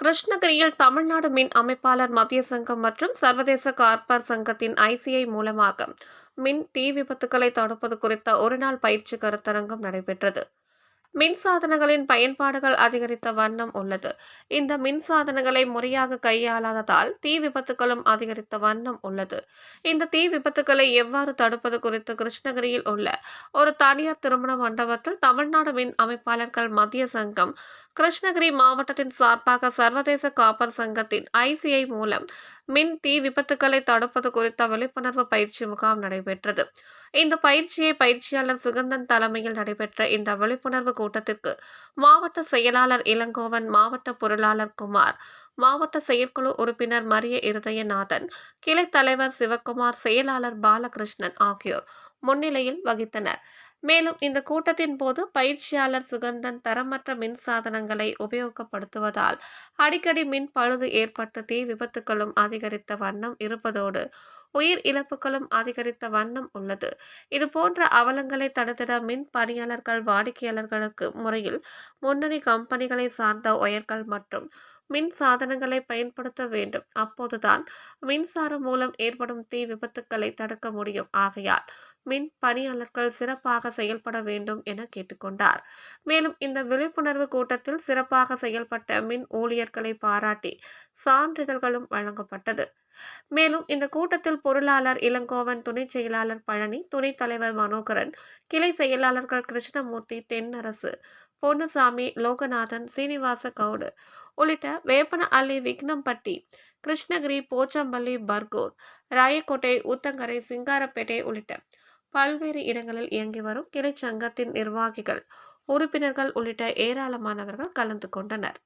கிருஷ்ணகிரியில் தமிழ்நாடு மின் அமைப்பாளர் மத்திய சங்கம் மற்றும் சர்வதேச கார்பர் சங்கத்தின் ஐசிஐ மூலமாக மின் தீ விபத்துகளை தடுப்பது குறித்த ஒருநாள் பயிற்சி கருத்தரங்கம் நடைபெற்றது. மின்சாதனங்களின் பயன்பாடுகள் அதிகரித்த வண்ணம் உள்ளது. இந்த மின்சாதனங்களை முறையாக கையாளாததால் தீ விபத்துகளும் அதிகரித்த வண்ணம் உள்ளது. இந்த தீ விபத்துகளை எவ்வாறு தடுப்பது குறித்து கிருஷ்ணகிரியில் உள்ள ஒரு தனியார் திருமண மண்டபத்தில் தமிழ்நாடு மின் அமைப்பாளர்கள் மத்திய சங்கம் கிருஷ்ணகிரி மாவட்டத்தின் சார்பாக சர்வதேச காப்பர் சங்கத்தின் ஐசிஐ மூலம் மின் தீ விபத்துக்களை தடுப்பது குறித்த விழிப்புணர்வு பயிற்சி முகாம் நடைபெற்றது. இந்த பயிற்சியை பயிற்சியாளர் சுகந்தன் தலைமையில் நடைபெற்ற இந்த விழிப்புணர்வு கூட்டத்திற்கு மாவட்ட செயலாளர் இளங்கோவன் மாவட்ட பொருளாளர் குமார் மாவட்ட செயற்குழு உறுப்பினர் மரிய இருதயநாதன் கிளை தலைவர் சிவக்குமார் செயலாளர் பாலகிருஷ்ணன் ஆகியோர் முன்னிலையில் வகித்தனர். மேலும் இந்த கூட்டத்தின் போது பயிற்சியாளர் சுகந்தன் தரமற்ற மின் சாதனங்களை உபயோகப்படுத்துவதால் அடிக்கடி மின் பழுது ஏற்பட்டு தீ விபத்துகளும் அதிகரித்த வண்ணம் இருப்பதோடு உயிர் இழப்புகளும் அதிகரித்த வண்ணம் உள்ளது. இது போன்ற அவலங்களை தடுத்திட மின் பணியாளர்கள் வாடிக்கையாளர்களுக்கு முறையில் முன்னணி கம்பெனிகளை சார்ந்த ஒயர்கள் மற்றும் மின் சாதனங்களை பயன்படுத்த வேண்டும். அப்போதுதான் மின்சாரம் மூலம் ஏற்படும் தீ விபத்துக்களை தடுக்க முடியும். ஆகையால் மின் பணியாளர்கள் சிறப்பாக செயல்பட வேண்டும் என கேட்டுக்கொண்டார். மேலும் இந்த விழிப்புணர்வு கூட்டத்தில் சிறப்பாக செயல்பட்ட மின் ஊழியர்களை பாராட்டி சான்றிதழ்களும் வழங்கப்பட்டது. மேலும் இந்த கூட்டத்தில் பொருளாளர் இளங்கோவன் துணை செயலாளர் பழனி துணைத் தலைவர் மனோகரன் கிளை செயலாளர்கள் கிருஷ்ணமூர்த்தி தென்னரசு பொன்னுசாமி லோகநாதன் சீனிவாச கவுடு உள்ளிட்ட வேப்பன அள்ளி விக்னம்பட்டி கிருஷ்ணகிரி போச்சம்பள்ளி பர்கூர் ராயக்கோட்டை ஊத்தங்கரை சிங்காரப்பேட்டை உள்ளிட்ட பல்வேறு இடங்களில் இயங்கி வரும் கிளை சங்கத்தின் நிர்வாகிகள் உறுப்பினர்கள் உள்ளிட்ட ஏராளமானவர்கள் கலந்து கொண்டனர்.